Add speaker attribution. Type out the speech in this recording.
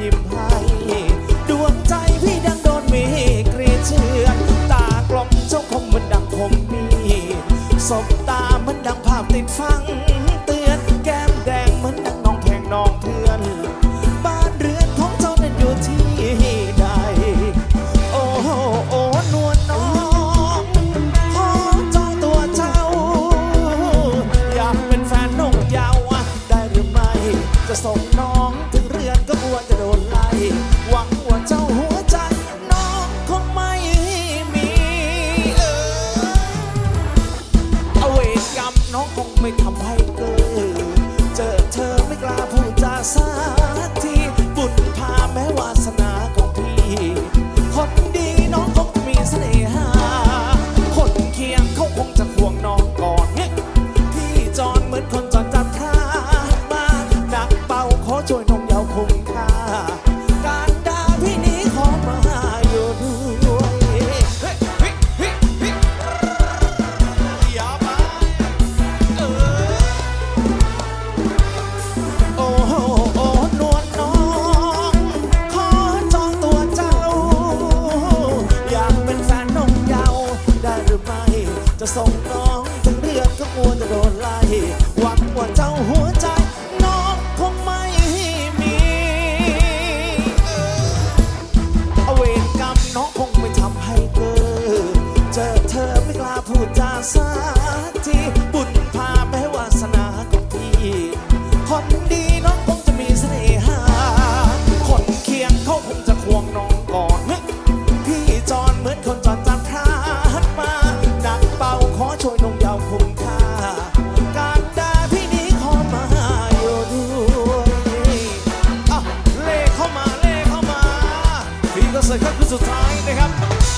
Speaker 1: ยิ้มให้ดวงใจพี่ดังโดนมีกรีดเชือนตากลมเจ้าคงมือนดังคมมีสบตาเหมือนดังภาพติดฟัง เตือนแก้มแดงเหมือนดังน้องแทงน้องเทือน บ้านเรือนของเจ้านั้นอยู่ที่ใด โอ้โหโอ้นวลน้องขอจองตัวเจ้า อยากเป็นแฟนนกยาวอะได้หรือไม่ จะส่งน้อง ไม่ทำให้เกิดเจอเธอไม่กล้าพูดจาสักทีบุญพาแม้วาสนาของพี่ คนดีน้องคงมีเสน่หา คนเคียงเขาคงจะห่วงน้องก่อนเนี่ยพี่จอนเหมือนคนจอนจ ส่งน้องถึงเรือนก็กลัวจะโดนไล่หวังว่าเจ้าหัวใจ น้องคงไม่มีเอาเวรกรรมน้องคงไม่ทำให้เกิดเจอเธอไม่กล้าพูดจาสักที พี่ก็เสร็จครับคือสุดท้ายนะครับ